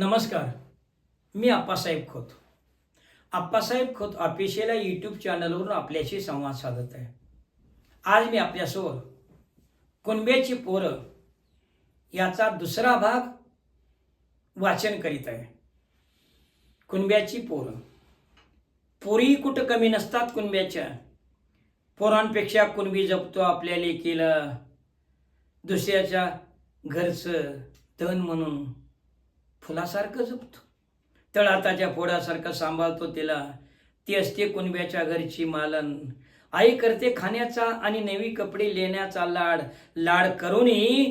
नमस्कार मी आप्पासाहेब खोत. आप्पासाहेब खोत ऑफिशियल या यूट्यूब चॅनलवरून आपल्याशी संवाद साधत आहे. आज मी आपल्यासोबत कुणब्याची पोरं याचा दुसरा भाग वाचन करीत आहे. कुणब्याची पोरं. पोरी कुठं कमी नसतात कुणब्याच्या? पोरांपेक्षा कुणबी जपतो आपल्या लेकीला? दुसऱ्याच्या घरचं धन म्हणून. फुलासारखं जपतो. तळाताच्या फोडासारखं सांभाळतो तिला. ती असते कुणब्याच्या घरची मालन. आई करते खाण्याचा आणि नवी कपडे लेण्याचा लाड. लाड करूनही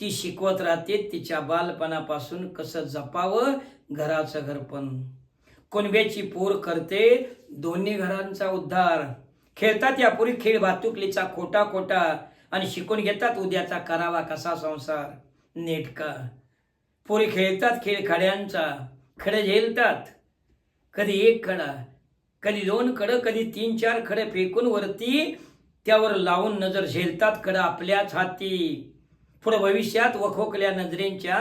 ती शिकवत राहते तिच्या बालपणापासून कसं जपावं घराचं घरपण. कुणब्याची पोर करते दोन्ही घरांचा उद्धार. खेळतात यापूर्वी खेळ भातुकलीचा खोटा खोटा आणि शिकून घेतात उद्याचा करावा कसा संसार. नेटका. पोरी खेळतात खेळ खड्यांचा खडे झेलतात. कधी एक खडा कधी दोन खडं कधी तीन चार खडे फेकून वरती त्यावर लावून नजर झेलतात खडं आपल्याच हाती. पुढं भविष्यात वखोकल्या नजरेंच्या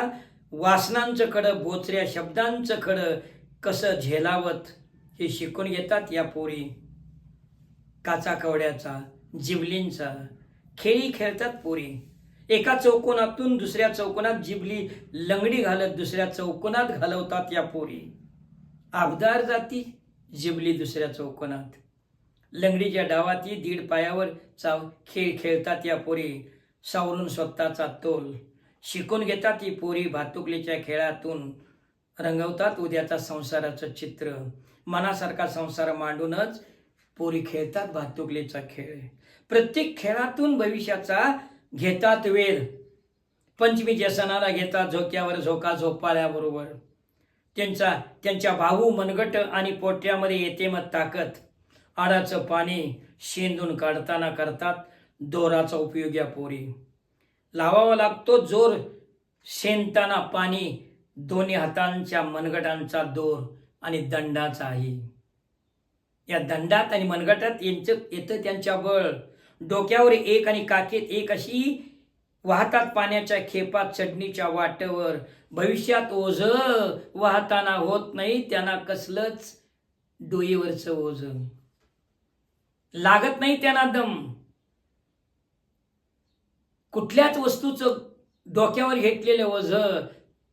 वासनांचं खडं बोचऱ्या शब्दांचं खडं कसं झेलावत हे शिकून घेतात या पोरी. काचा कवड्याचा जिवलींचा खेळी खेळतात पोरी. एका चौकोनातून दुसऱ्या चौकोनात जिबली लंगडी घालत दुसऱ्या चौकोनात घालवतात या पोरी. आबदार जाती जिबली दुसऱ्या चौकोनात. लंगडीच्या डावाती दीड पायावर चाव खेळ खेळतात या पोरी. सावरून स्वतःचा तोल. शिकून घेतात ही पोरी भातुकलीच्या खेळातून. रंगवतात उद्याचा संसाराचं चित्र. मनासारखा संसार मांडूनच पोरी खेळतात भातुकलीचा खेळ. प्रत्येक खेळातून भविष्याचा घेतात वेळ पंचमीच्या सणाला घेतात झोक्यावर झोका झोपाळ्याबरोबर. त्यांचा त्यांच्या भाऊ मनगट आणि पोट्यामध्ये येते मग ताकद. आडाचं पाणी शेंदून काढताना करतात दोराचा उपयोग या पोरी. लावावा लागतो जोर शेंदताना पाणी दोन्ही हातांच्या मनगटांचा दोर आणि दंडाचा आहे या दंडात आणि मनगटात यांचं येतं त्यांच्या बळ. डोक्यावर एक आणि काकेत एक अशी वाहतात पाण्याच्या खेपात चढणीच्या वाटेवर. भविष्यात ओझ वाहताना होत नाही त्यांना कसलंच डोईवरचं ओझ. लागत नाही त्यांना दम. कुठल्याच वस्तूचं डोक्यावर घेतलेलं ओझ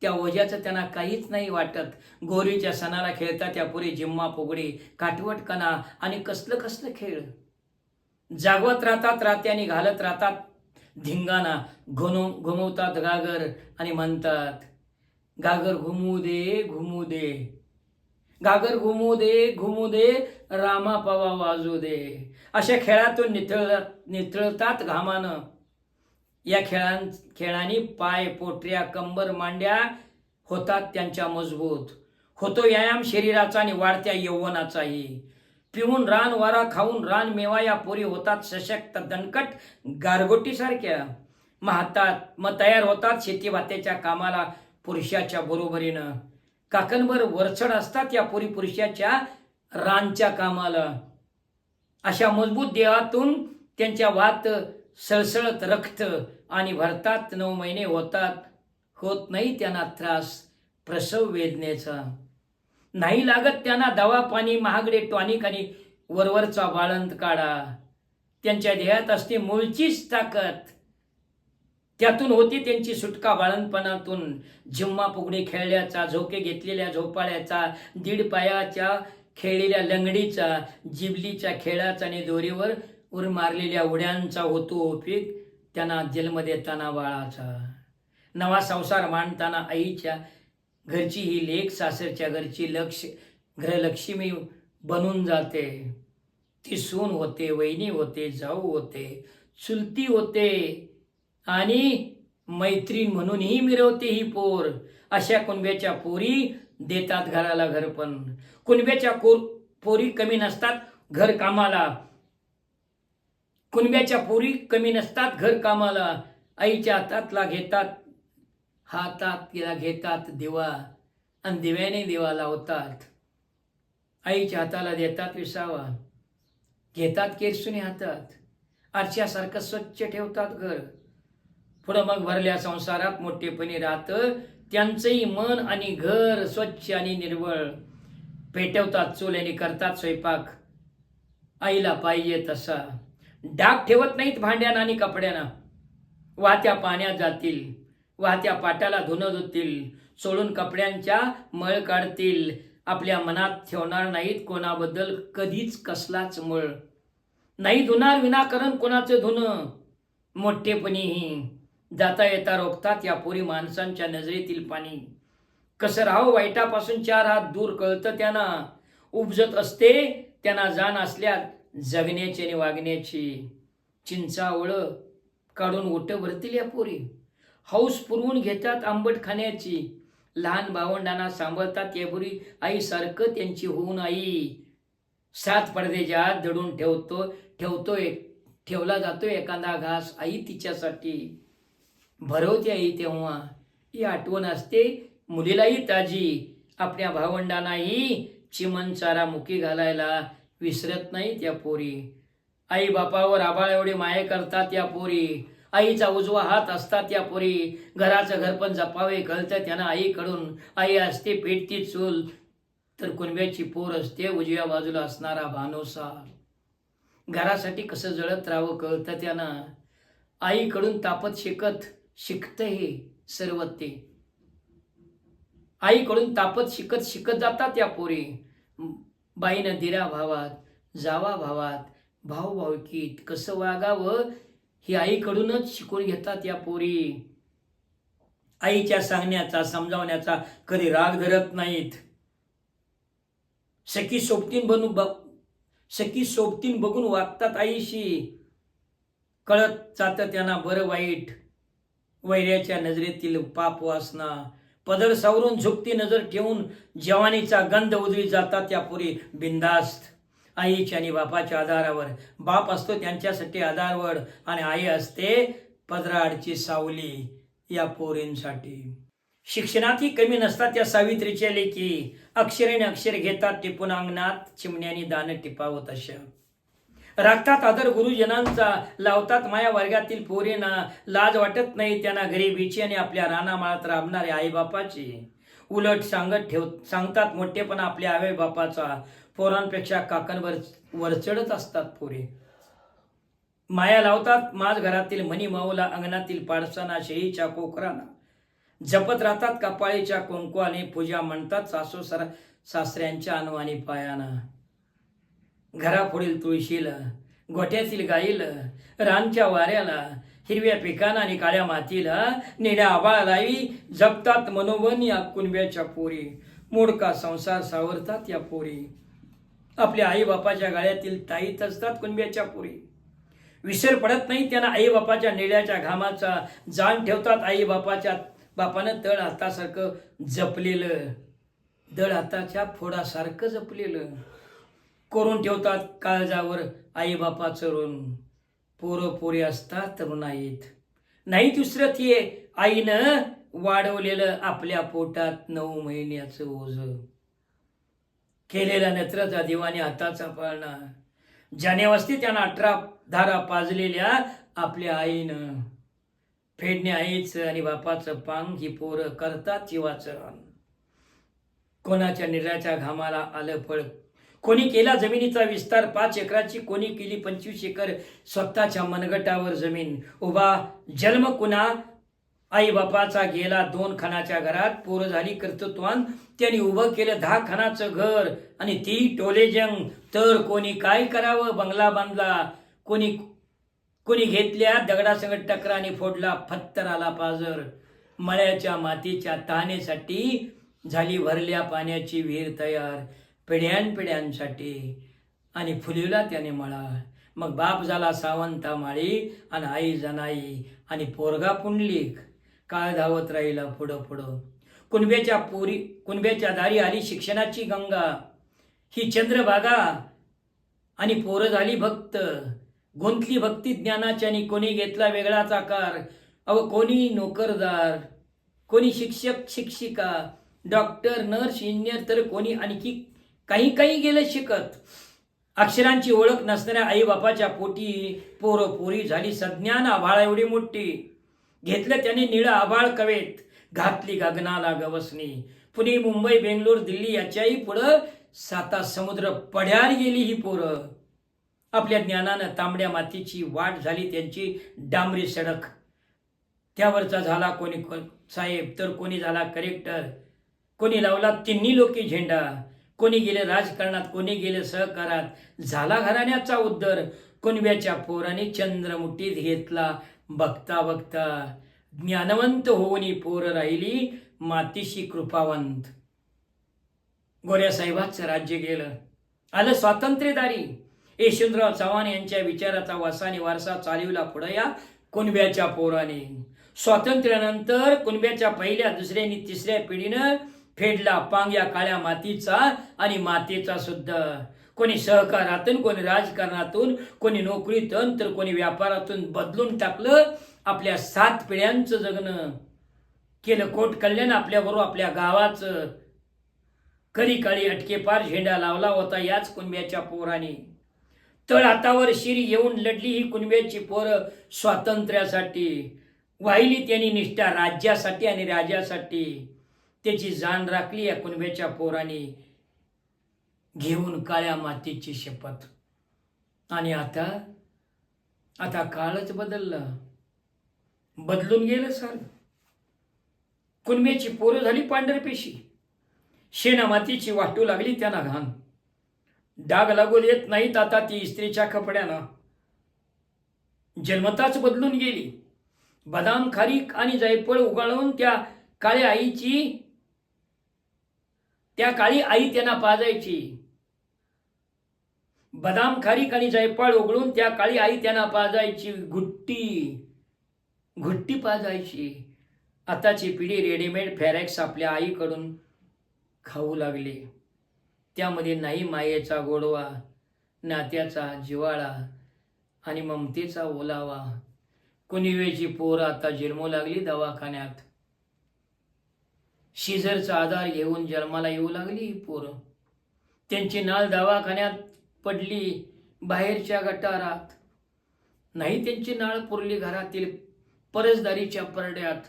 त्या ओझ्याचं त्यांना काहीच नाही वाटत. गोरीच्या सणाला खेळतात त्या पुरे जिम्मा फुगडी काठवटकणा आणि कसलं कसलं खेळ. जागवत राहतात रात्याने घालत राहतात. धिंगाणा घुमव घुमवतात गागर आणि म्हणतात गागर घुमू दे घुमू दे. गागर घुमू दे घुमू दे रामा पवा वाजू दे. अशा खेळातून निथळ निथळतात घामानं. या खेळां खेळांनी पाय पोटऱ्या कंबर मांड्या होतात त्यांच्या मजबूत. होतो व्यायाम शरीराचा आणि वाढत्या यौवनाचाही. पिऊन रान वारा खाऊन रान मेवा या पोरी होतात सशक्त दणकट गारगोटीसारख्या. मग हातात मग तयार होतात शेतीभात्याच्या कामाला पुरुषाच्या बरोबरीनं. काकणभर वरचड असतात या पोरी पुरुषाच्या रानच्या कामाला. अशा मजबूत देहातून त्यांच्या वात सळसळत रक्त आणि भरतात नऊ महिने होतात होत नाही त्यांना त्रास प्रसव वेदनेचा. नाही लागत त्यांना दवा पाणी महागडे टॉनिक आणि वरवरचा वाळंत काढा. त्यांच्या देहात असते मूळचीच ताकद. त्यातून होती त्यांची सुटका बाळणपणातून जिम्मा फुगडी खेळल्याचा झोके घेतलेल्या झोपाळ्याचा दीड पायाच्या खेळलेल्या लंगडीचा जिबलीच्या खेळाचा आणि दोरीवर उर मारलेल्या उड्यांचा होतो उपयोग त्यांना जन्म देताना बाळाचा नवा संसार मांडताना आईच्या घरची ही लेख सासरच्या घरची लक्ष घरलक्ष्मी बनून जाते. ती सून होते वहिनी होते जाऊ होते चुलती होते आणि मैत्रीण म्हणूनही मिरवते ही पोर. अशा कुणब्याच्या पोरी देतात घराला घरपण कुणब्याच्या पोरी कमी नसतात घर कामाला. कुणब्याच्या पोरी कमी नसतात घर कामाला. आईच्या हातातला घेतात हातात तिला घेतात दिवा आणि दिव्याने दिवा लावतात. आईच्या हाताला देतात विसावा. घेतात केरसुनी हातात. आरशासारखं स्वच्छ ठेवतात घर. पुढं मग भरल्या संसारात मोठेपणी राहतं. त्यांचंही मन आणि घर स्वच्छ आणि निर्मळ. पेटवतात चूल आणि करतात स्वयंपाक. आईला पाहिजे तसा. डाग ठेवत नाहीत भांड्यानं आणि कपड्यानं. वाहत्या पाण्यात जातील. वाहत्या पाटाला धुणं धुतील सोडून कपड्यांच्या मळ काढतील. आपल्या मनात ठेवणार नाहीत कोणाबद्दल कधीच कसलाच मळ. नाही धुणार विनाकारण कोणाचं धुणं? मोठेपणीही जाता येता रोखतात या पोरी माणसांच्या नजरेतील पाणी. कसं राहो वाईटापासून चार हात दूर कळतं त्यांना. उपजत असते त्यांना जाण असल्या जगण्याची आणि वागण्याची. चिंचावळ काढून ओटं भरतील या पोरी. हौस पुरवून घेतात आंबट खाण्याची लहान भावंडांना सांभाळतात या पोरी आई सारखं त्यांची होऊन आई. सात पडद्याच्या दडून ठेवतो ठेवतोय ठेवला जातो एखादा घास आई तिच्यासाठी. भरवते आई तेव्हा. ही आठवण असते मुलीलाही ताजी. आपल्या भावंडांनाही चिमन चारा मुकी घालायला विसरत नाही त्या पोरी. आई बापावर आबाळ एवढे माये करतात या पोरी. आईचा उजवा हात असतात त्या पोरी. घराचं घर पण जपावे कळतं त्यांना आईकडून. आई असते पेटती चूल. तर कुणब्याची पोर असते उजव्या बाजूला असणारा भानोसा. घरासाठी कसं जळत राहावं कळतं त्यांना. आईकडून तापत शिकत शिकतं हे सर्व ते. आईकडून तापत शिकत शिकत जातात या पोरी. बाईनं दिरा भावात जावा भावात भाऊभावकीत कसं वागावं? ही आईकडूनच शिकून घेतात या पोरी. आईच्या सांगण्याचा समजावण्याचा कधी राग धरत नाहीत. सखी सोबतीन बनू ब सखी सोबतीन बघून वागतात आईशी. कळत जातं त्यांना बरं वाईट. वैर्याच्या नजरेतील पाप वासना. पदर सावरून झुकती नजर ठेवून जवानीचा गंध उजळी जातात त्या पुरी. बिंदास्त आईच्या आणि बापाच्या आधारावर. बाप असतो त्यांच्यासाठी आधारवड आणि आई असते पदराडची सावली या पोरींसाठी. शिक्षणातही कमी नसतात त्या सावित्रीच्या लेखी. अक्षरेने अक्षर घेतात टिपून अंगणात चिमण्याने दान टिपावत अशा. राखतात आदर गुरुजनांचा लावतात माया वर्गातील पोरींना. लाज वाटत नाही त्यांना गरिबीची आणि आपल्या रानामाळात राबणारे आईबापाची. उलट सांगत ठेव सांगतात मोठेपणा आपल्या आवे बापाचा पोरांपेक्षा काकांवर वर चढत असतात पोरे. माया लावतात माझ घरातील मनी माऊला अंगणातील पाडसाना शेळीच्या कोकराना. जपत राहतात कपाळीच्या कुंकवाने पूजा म्हणतात सासू सर सासऱ्यांच्या अनुवानी पायाना. घरापुढील तुळशीला गोठ्यातील गाईला रानच्या वाऱ्याला हिरव्या पिकांना आणि काळ्या मातीला निड्या आबाळालाही जपतात मनोवन या कुणब्याच्या पोरी. मोडका संसार सावरतात या पोरी. आपल्या आईबापाच्या गाळ्यातील ताईत असतात कुणब्याच्या पोरी. विसर पडत नाही त्यांना आईबापाच्या निळ्याच्या घामाचा. जाण ठेवतात आईबापाच्या बापानं तळ हातासारखं जपलेलं. दळ हाताच्या फोडासारखं जपलेलं. करून ठेवतात काळजावर आईबापा चरून. ऋण पोरं पोरी असतात तरुणाईत नाही दुसरं ती आईनं वाढवलेलं आपल्या पोटात नऊ महिन्याचं ओझं. केलेला नेत्राचा दिवाने हाताचा पाळणा ज्याने वस्ती त्यांना अठरा धारा पाजलेल्या आपल्या आईनं. फेडणे आईचं आणि बापाचं पांग ही पोरं करतात जीवाचं कोणाच्या निराच्या घामाला आलं फळ? कोणी केला जमिनीचा विस्तार? पाच एकराची कोणी केली पंचवीस एकर स्वतःच्या मनगटावर जमीन? उभा जन्म कुणा? आई बापाचा गेला दोन खणाच्या घरात. पोरं झाली कर्तृत्वान त्यांनी उभं केलं दहा खानाचं घर आणि ती टोलेजंग तर कोणी काय करावं? बंगला बांधला. कोणी कोणी घेतल्या? दगडासंगत टकराने फोडला फत्तर आला पाजर. मळ्याच्या मातीच्या तहानेसाठी झाली भरल्या पाण्याची विहीर तयार. पिढ्यानपिढ्यांसाठी. आणि फुलिवला त्याने मळा. मग बाप झाला सावंता माळी आणि आई जनाई. आणि पोरगा पुंडलिक. काळ धावत राहिला पुढं पुढं. कुणब्याच्या पोरी कुणब्याच्या दारी आली शिक्षणाची गंगा. ही चंद्रभागा आणि पोरं झाली भक्त. गुंतली भक्ती ज्ञानाची आणि कोणी घेतला वेगळाच आकार अव कोणी नोकरदार कोणी शिक्षक शिक्षिका डॉक्टर नर्स इंजिनियर तर कोणी आणखी काही काही गेलं शिकत. अक्षरांची ओळख नसणाऱ्या आईबापाच्या पोटी पोरं पोरी झाली सज्ञान आभाळ एवढी मोठी. घेतलं त्याने निळं आभाळ कवेत. घातली गगनाला गवसणी. पुणे मुंबई बेंगलोर दिल्ली याच्याही पुढं साता समुद्र पड्यार गेली ही पोरं. आपल्या ज्ञानानं तांबड्या मातीची वाट झाली त्यांची डांबरी सडक. त्यावरचा झाला कोणी को- साहेब तर कोणी झाला कलेक्टर कोणी लावला तिन्ही लोकी झेंडा. कोणी गेले राजकारणात कोणी गेले सहकारात. झाला घराण्याचा उद्दर कुणब्याच्या पोराने चंद्रमुठीत घेतला बघता बघता ज्ञानवंत होऊन पोर राहिली मातीशी कृपावंत. गोऱ्या साहेबाचं राज्य गेलं. आलं स्वातंत्र्यदारी. यशवंतराव चव्हाण यांच्या विचाराचा वसाने वारसा चालविला पुढे या कुणब्याच्या पोराने. स्वातंत्र्यानंतर कुणब्याच्या पहिल्या दुसऱ्या आणि तिसऱ्या पिढीनं फेडला पांग्या काळ्या मातीचा आणि मातेचा सुद्धा. कोणी सहकारातून कोणी राजकारणातून कोणी नोकरीतून तर कोणी व्यापारातून बदलून टाकलं. आपल्या सात पिढ्यांचं जगणं केलं कोट कल्याण आपल्याबरोबर आपल्या गावाचं. कधी काळी अटकेपार झेंडा लावला होता याच कुणब्याच्या पोराने. तळ हातावर शिरी येऊन लढली ही कुणब्याची पोरं स्वातंत्र्यासाठी. वाहिली त्यांनी निष्ठा राज्यासाठी आणि राजासाठी. त्याची जाण राखली या कुणब्याच्या पोराने. घेऊन काळ्या मातीची शपथ. आणि आता आता काळच बदललं. बदलून गेलं सर कुणब्याची पोरं झाली पांढरपेशी शेणा मातीची वाटू लागली त्यांना घाण. डाग लागू येत नाहीत आता ती इस्त्रीच्या कपड्यानं. जन्मताच बदलून गेली. बदाम खारीक आणि जायफळ उगाळून त्या काळ्या आईची त्या काळी आई त्यांना पाजायची. बदाम खारीक आणि जायफळ उघडून त्या काळी आई त्यांना पाजायची. घुट्टी घुट्टी पाजायची. आताची पिढी रेडीमेड फॅरॅक्स आपल्या आईकडून खाऊ लागले. त्यामध्ये नाही मायेचा गोडवा नात्याचा जिवाळा आणि ममतेचा ओलावा. कुणीवेची पोर पोरं आता जन्मू लागली दवाखान्यात. शिजरचा आधार घेऊन जन्माला येऊ लागली ही पोरं. त्यांची नाळ दवाखान्यात पडली बाहेरच्या गटारात. नाही त्यांची नाळ पुरली घरातील परसदारीच्या परड्यात.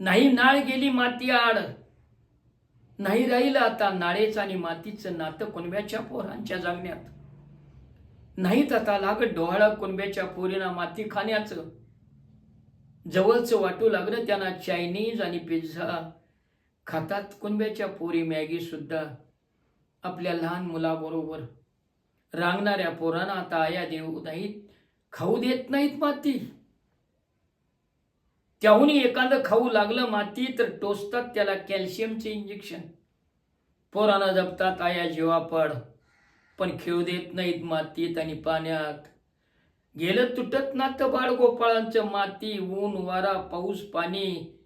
नाही नाळ गेली माती आड. नाही राहिलं आता नाळेचं आणि मातीचं नातं कुणब्याच्या पोरांच्या जागण्यात. नाहीत आता लागत डोहाळा कुणब्याच्या पोरीना माती खाण्याचं. जवळचं वाटू लागलं त्यांना चायनीज आणि पिझ्झा. खातात कुणब्याच्या पोरी मॅगी सुद्धा. आपल्या लहान मुलाबरोबर. रांगणाऱ्या पोरांना आता आया देऊ नाहीत. खाऊ देत नाहीत माती. त्याहून एखादं खाऊ लागलं माती तर टोचतात त्याला कॅल्शियमचे इंजेक्शन. पोरांना जपतात आया जीवापड पण खेळू देत नाहीत मातीत आणि पाण्यात. गेलं तुटत ना तर बाळगोपाळांचं माती ऊन वारा पाऊस पाणी.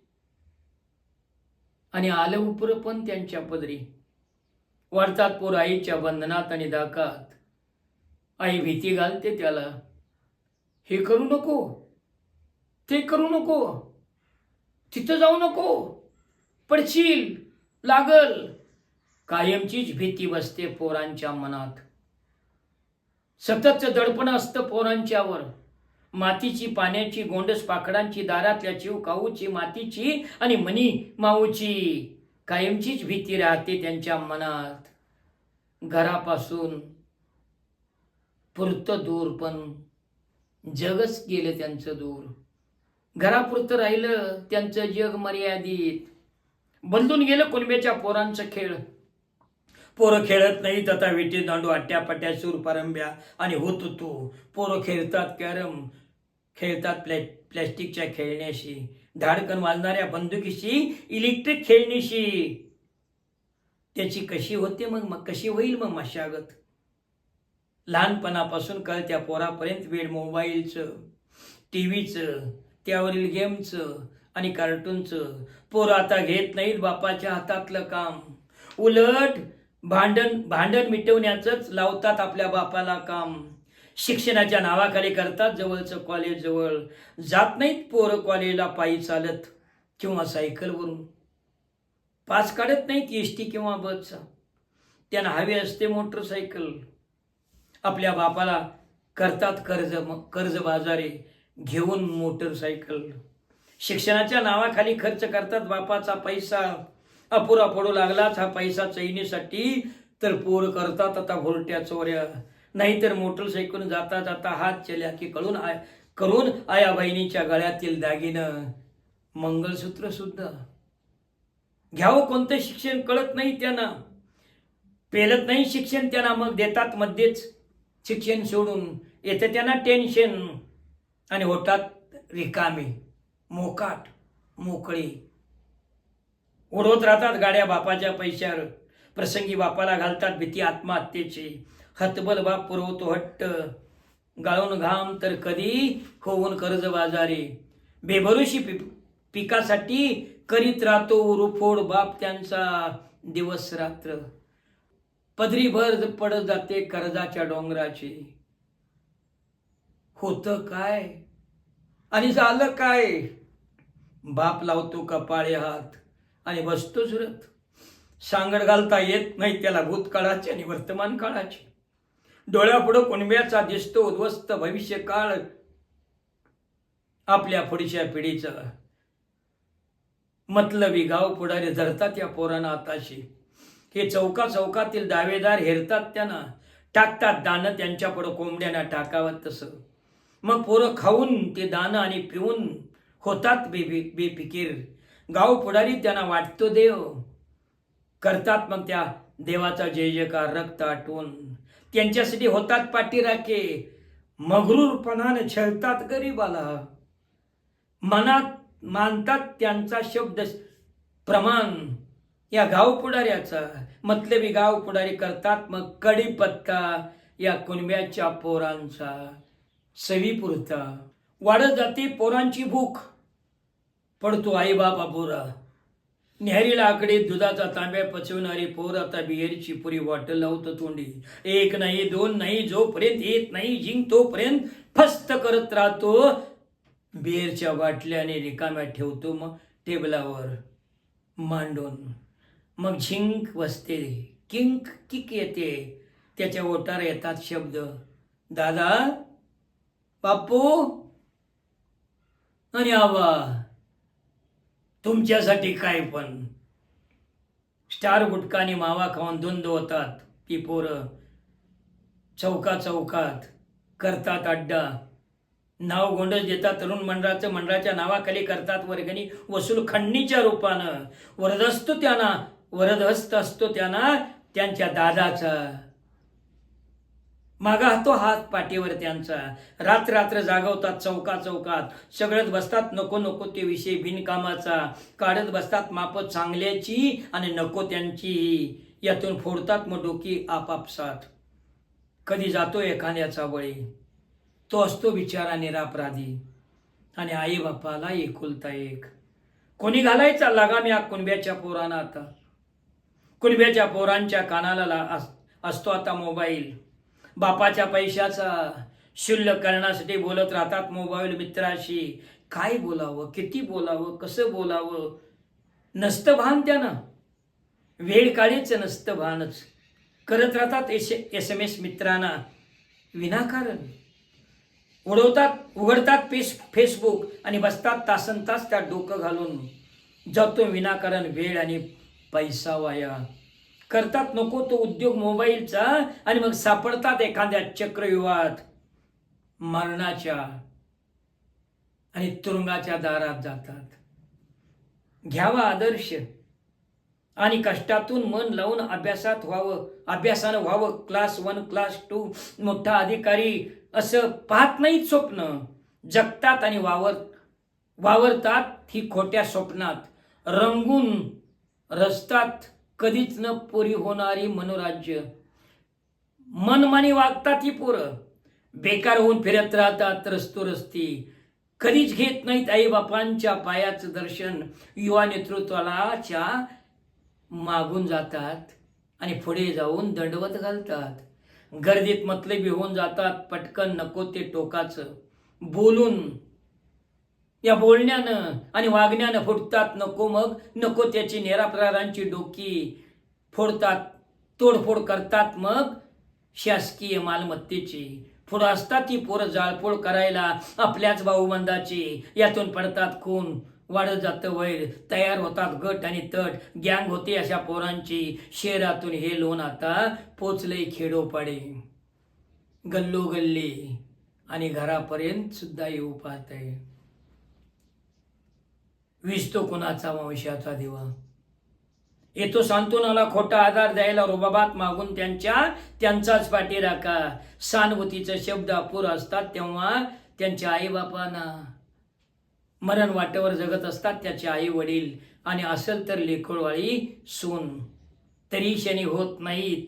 आणि आलं उपर पण त्यांच्या पदरी. वाढतात पोर आईच्या बंधनात आणि दाकात. आई भीती घालते त्याला. हे करू नको ते करू नको. तिथं जाऊ नको. पडशील लागल. कायमचीच भीती बसते पोरांच्या मनात. सततचं दडपण असतं पोरांच्यावर. मातीची पाण्याची गोंडस पाखडांची दारातल्या चिव काऊची मातीची आणि मनी माऊची. कायमचीच भीती राहते त्यांच्या मनात. घरापासून पुरतं दूर पण जगच गेलं त्यांचं दूर. घरापुरतं राहिलं त्यांचं जग मर्यादित. बदलून गेलं कुणब्याच्या पोरांचं खेळ. पोरं खेळत नाहीत आता विटी दांडू आट्यापाट्या सूर परंब्या आणि होत तो पोरं खेळतात कॅरम खेळतात प्लॅ प्लॅस्टिकच्या खेळण्याशी. धाडकन वाजणाऱ्या बंदुकीशी इलेक्ट्रिक खेळणीशी. त्याची कशी होते मग? मग कशी होईल मग मशागत? लहानपणापासून कळत्या पोरापर्यंत वेळ मोबाईलचं टी व्हीचं त्यावरील गेमचं आणि कार्टूनचं. पोरं आता घेत नाहीत बापाच्या हातातलं काम. उलट भांडण भांडण मिटवण्याचंच लावतात आपल्या बापाला काम. शिक्षणाच्या नावाखाली करतात जवळचं कॉलेज जवळ. जात नाहीत पोरं कॉलेजला पायी चालत किंवा सायकलवरून पास काढत नाहीत एस टी किंवा बसचा. त्यांना हवी असते मोटरसायकल आपल्या बापाला करतात कर्ज कर्ज बाजारे घेऊन मोटरसायकल. शिक्षणाच्या नावाखाली खर्च करतात बापाचा पैसा. अपुरा पडू लागलाच हा पैसा चैनीसाठी तर पोर करतात आता भोरट्या चोऱ्या. नाहीतर मोटरसायकल जाता जाता हात चल्या की कळून आय करून आया बहिणीच्या गळ्यातील दागिनं. मंगळसूत्र सुद्धा. घ्यावं कोणतं शिक्षण कळत नाही त्यांना. पेलत नाही शिक्षण त्यांना मग देतात मध्येच. शिक्षण सोडून. येतं त्यांना टेन्शन आणि होतात रिकामे मोकाट मोकळी. ओढवत राहतात गाड्या बापाच्या पैशावर. प्रसंगी बापाला घालतात भीती आत्महत्येची. हतबल बाप पुरवतो हट्ट. गाळून घाम तर कधी होऊन कर्ज बाजारी. बेभरुशी पि पिकासाठी करीत राहतो उरुफोड बाप त्यांचा दिवस रात्र. पदरी भर पडत जाते कर्जाच्या डोंगराची. होतं काय? आणि झालं काय? बाप लावतो कपाळे हात आणि बसतो सुरत सांगड घालता येत नाही त्याला भूतकाळाची आणि वर्तमान काळाची डोळ्यापुढं कुणब्याचा दिसतो उद्ध्वस्त भविष्य काळ आपल्या पुढच्या पिढीचा. मतलबी गाव पुढारी धरतात या पोरांना आताशी. हे चौका चौकातील दावेदार हेरतात त्यांना. टाकतात दानं त्यांच्या पुढं कोंबड्यांना टाकावं तसं. मग पोरं खाऊन ते दानं आणि पिऊन होतात बेबी बेफिकीर. गाव पुढारी त्यांना वाटतो देव. करतात मग त्या देवाचा जय जयकार रक्त आटवून त्यांच्यासाठी होतात पाठीराखे. मगरूरपणाने छळतात गरीबाला. मनात मानतात त्यांचा शब्द प्रमाण या गाव पुढाऱ्याचा. मतलबी गाव पुढारी करतात मग कडीपत्ता या कुणब्याच्या पोरांचा. सवीपुरता वाढत जाते पोरांची भूक. पडतो आई बाबा पोरा न्याहारीला आकडे दुधाचा तांब्या पचवणारी पोर आता बिअरची पुरी वाटल लावतो तोंडी. एक नाही दोन नाही जोपर्यंत येत नाही जिंक तोपर्यंत फस्त करत राहतो. बिअरच्या बाटल्याने रिकाम्या ठेवतो मग टेबलावर. मांडून. मग झिंक बसते. किंक किक येते. त्याच्या ओटार येतात शब्द. दादा बापू. आणि आवा. तुमच्यासाठी काय पण. स्टार गुटकाने मावा खाऊन धुंद होतात. ती पोरं चौका चौकात करतात अड्डा. नाव गोंडस देतात तरुण मंडळाचं मंडळाच्या नावाखाली करतात वर्गणी. वसूल खंडणीच्या रूपानं. वरद त्यांना वरदहस्त असतो त्यांना त्यांच्या दादाचा. मागा तो हात पाठीवर त्यांचा रात्र रात्र जागवतात चौका चौकात. सगळत बसतात नको नको ते विषय बिनकामाचा. काढत बसतात माप चांगल्याची आणि नको त्यांची. यातून फोडतात मग डोकी आपापसात कधी जातो एखाद्याचा बळी तो असतो बिचारा निरापराधी. आणि आई बापाला एकुलता एक. कोणी घालायचा लगाम या कुणब्याच्या पोरांना आता? कुणब्याच्या पोरांच्या कानाला ला- अस- असतो आता मोबाईल. बापाच्या पैशाचा शुल्लक करण्यासाठी बोलत राहतात मोबाईल मित्राशी. काय बोलावं? किती बोलावं? कसं बोलावं? नसतं भान त्यानं. वेळ काळीच नसतं भानच. करत राहतात एस एस एम एस मित्रांना. विनाकारण. उडवतात उघडतात फेस फेसबुक आणि बसतात तासन तास त्यात डोकं घालून. जातो विनाकारण वेळ आणि पैसा वाया. करतात नको तो उद्योग मोबाईलचा आणि मग सापडतात एखाद्या चक्रव्यूहात मरणाच्या आणि तुरुंगाच्या दारात जातात. घ्यावा आदर्श आणि कष्टातून मन लावून अभ्यासात व्हावं अभ्यासानं व्हावं. क्लास वन क्लास टू मोठा अधिकारी असं पाहत नाहीत स्वप्न. जगतात आणि वावर वावरतात ही खोट्या स्वप्नात. रंगून रचतात कधीच न पुरी होणारी मनोराज्य. मनमानी वागतात ही पोरं. बेकार होऊन फिरत राहतात रस्तो रस्ती कधीच घेत नाहीत आई बापांच्या पायाचं दर्शन. युवा नेतृत्वालाच्या मागून जातात आणि पुढे जाऊन दंडवत घालतात. गर्दीत मतलबी होऊन जातात पटकन नको ते टोकाचं. बोलून या बोलण्यानं आणि वागण्यानं फुटतात नको मग नको त्याची निरापराधांची डोकी फोडतात तोडफोड करतात मग शासकीय मालमत्तेची. पुढं असतात ती पोरं जाळपोळ करायला आपल्याच भाऊबंदाची यातून पडतात खून वाढत जातं वैर तयार होतात गट आणि तट गँग होते अशा पोरांची. शहरातून हे लोन आता पोचले खेडोपाडे. गल्लोगल्ली आणि घरापर्यंत सुद्धा येऊ पाहत आहे विजतो कुणाचा वंशाचा दिवा. येतो सांत्वनाला खोटा आधार द्यायला रुबाबात मागून त्यांच्या त्यांचाच पाठी राखा. सहानुभूतीचे शब्द अपूर असतात तेव्हा त्यांच्या आईबापांना. मरण वाटेवर जगत असतात त्याचे आई वडील आणि असेल तर लेखोळवाळी सून. तरी शनी होत नाहीत.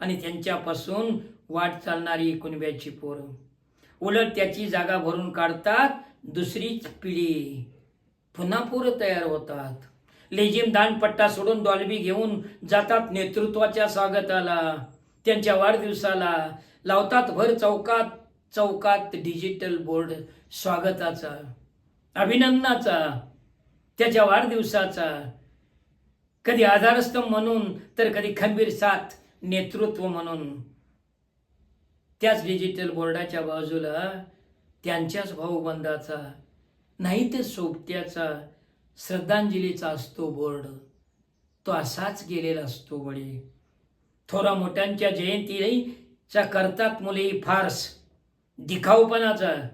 आणि त्यांच्यापासून वाट चालणारी कुणब्याची पोरं. उलट त्याची जागा भरून काढतात दुसरीच पिढी. पुन्हा पूर तयार होतात. लेजिम दानपट्टा सोडून डॉल्बी घेऊन जातात नेतृत्वाच्या स्वागताला. त्यांच्या वाढदिवसाला लावतात भर चौकात चौकात डिजिटल बोर्ड स्वागताचा अभिनंदनाचा त्याच्या वाढदिवसाचा. कधी आधारस्तंभ म्हणून तर कधी खंबीर साथ नेतृत्व म्हणून. त्याच डिजिटल बोर्डाच्या बाजूला त्यांच्याच भाऊबंदाचा नाही तर सोबत्याचा श्रद्धांजलीचा असतो बोर्ड. तो असाच गेलेला असतो बळी. थोरा मोठ्यांच्या जयंतीचा करतात मुले फार्स. दिखाऊपणाचा.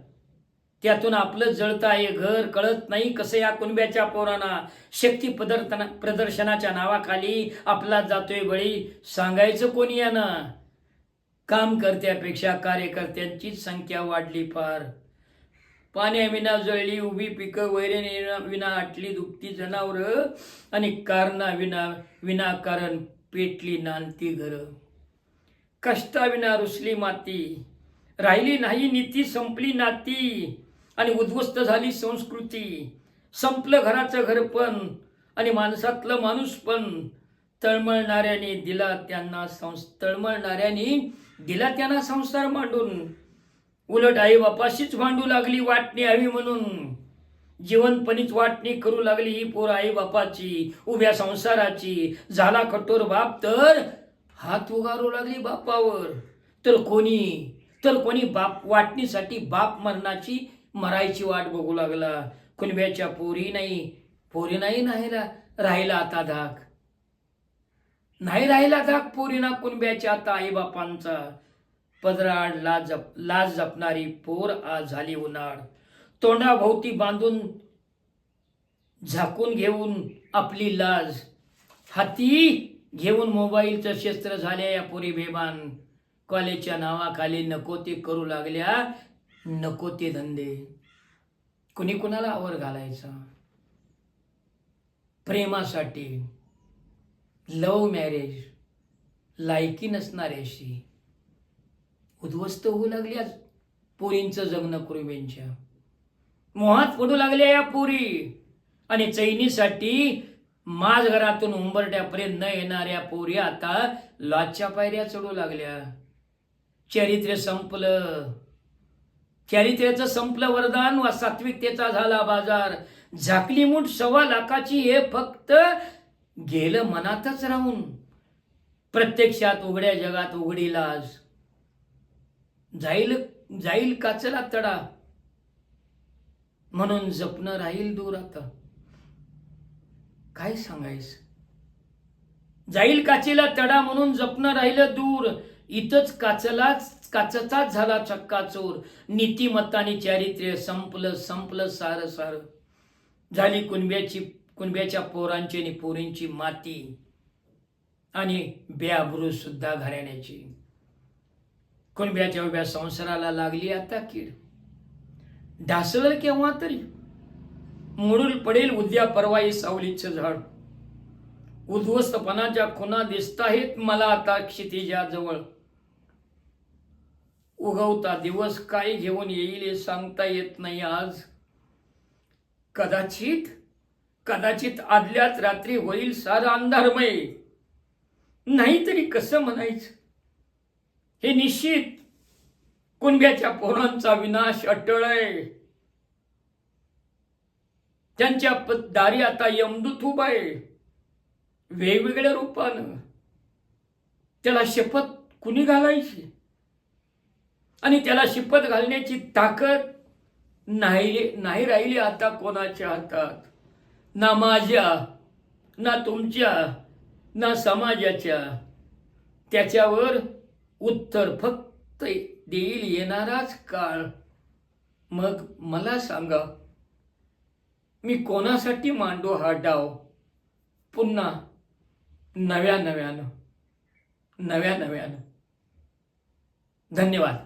त्यातून आपलं जळतं आहे घर कळत नाही कसं या कुणब्याच्या पोरांना. शक्ती प्रदर्शना प्रदर्शनाच्या नावाखाली आपला जातोय बळी. सांगायचं कोणी यानं? काम करत्यापेक्षा कार्यकर्त्यांचीच संख्या वाढली फार. पाण्याविना जळली उभी पिकं वैरे विना आटली दुखती जनावर आणि कारणा विना विनाकारण पेटली नांदती घर. कष्टाविना रुसली माती राहिली नाही नीती संपली नाती आणि उद्ध्वस्त झाली संस्कृती. संपलं घराचं घरपण आणि माणसातलं माणूस पण तळमळणाऱ्याने दिला त्यांना संस तळमळणाऱ्याने दिला त्यांना संसार मांडून. उलट आई बापाशीच भांडू लागली वाटणी हवी म्हणून. जीवनपणीच वाटणी करू लागली ही पोर आई बापाची उभ्या संसाराची. झाला कठोर बाप तर हात उगारू लागली बापावर. तर कोणी तर कोणी बाप वाटणीसाठी बाप मरणाची मरायची वाट बघू लागला. कुणब्याच्या पोरी नाही पोरी नाही नाही राहिला आता धाक. नाही राहिला धाक पोरीना कुणब्याच्या आता आईबापांचा पदराड लाज जप लाज जपणारी पोर आज झाली उन्हाळ. तोंडाभोवती बांधून झाकून घेऊन आपली लाज. हाती घेऊन मोबाईलचं शस्त्र झाल्या या पोरी बेमान कॉलेजच्या नावाखाली नको ते करू लागल्या नको ते धंदे. कुणी कुणाला आवर घालायचा? प्रेमासाठी. Love marriage. लायकी नसणाऱ्याशी. उद्ध्वस्त होऊ लागल्या पोरींचं जगणं कुरुबेंच्या मोहात पडू लागल्या या पोरी. आणि चैनीसाठी माझ घरातून उंबरट्यापर्यंत न येणाऱ्या पोरी आता लाजच्या पायऱ्या चढू लागल्या. चरित्र संपलं. चरित्र्याचं संपलं वरदान वा सात्विकतेचा झाला बाजार. झाकली मूठ सव्वा लाखाची हे फक्त गेलं मनातच राहून. प्रत्यक्षात उघड्या जगात उघडी लाज जाईल जाईल काचला तडा. म्हणून जपणं राहील दूर आता. काय सांगायचं? जाईल काचेला तडा म्हणून जपणं राहिलं दूर. इथंच काचलाच काचचाच झाला चक्का चोर. नीतिमत्तानी चारित्र्य संपलं संपलं सार सार. झाली कुणब्याची कुणब्याच्या पोरांची आणि पोरींची माती. आणि बेआबरू सुद्धा घराण्याची. कुणब्याच्या उभ्या संसाराला लागली आता कीड? ढासळल केव्हा तरी? मुडूल पडेल उद्या परवाई सावलीचं झाड. उद्ध्वस्तपणाच्या खुना दिसताहेत मला आता क्षितिजा जवळ. उगवता दिवस काय घेऊन येईल हे सांगता येत नाही आज. कदाचित कदाचित आदल्याच रात्री होईल सारा अंधारमय. नाहीतरी कसं म्हणायचं? हे निश्चित कुणब्याच्या पोरांचा विनाश अटळ आहे. त्यांच्या दारी आता यमदूत उभा आहे. वेगवेगळ्या रूपानं त्याला शपथ कुणी घालायची? आणि त्याला शपथ घालण्याची ताकद नाही नाही राहिली आता कोणाच्या हातात? ना माझ्या ना तुमच्या ना समाजाच्या. त्याच्यावर उत्तर फक्त देईल येणाराच काळ. मग मला सांगा मी कोणासाठी मांडू हा डाव? पुन्हा नव्या नव्यानं नव्या नव्यानं. धन्यवाद.